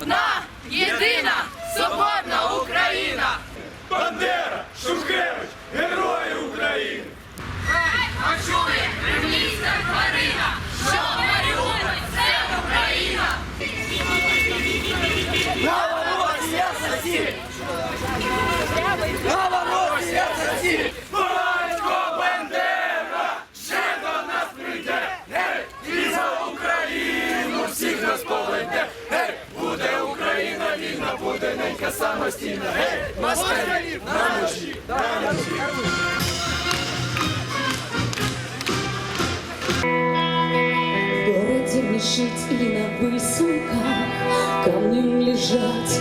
Одна єдина соборна Україна! Бандера, Шухевич, герої України! Почули, кремлівська тварина, що Маріуполь – це Україна! Батько самостійна! Гей, москалів на ножі, на ножі! В городе мешить и на высоках Камнем лежать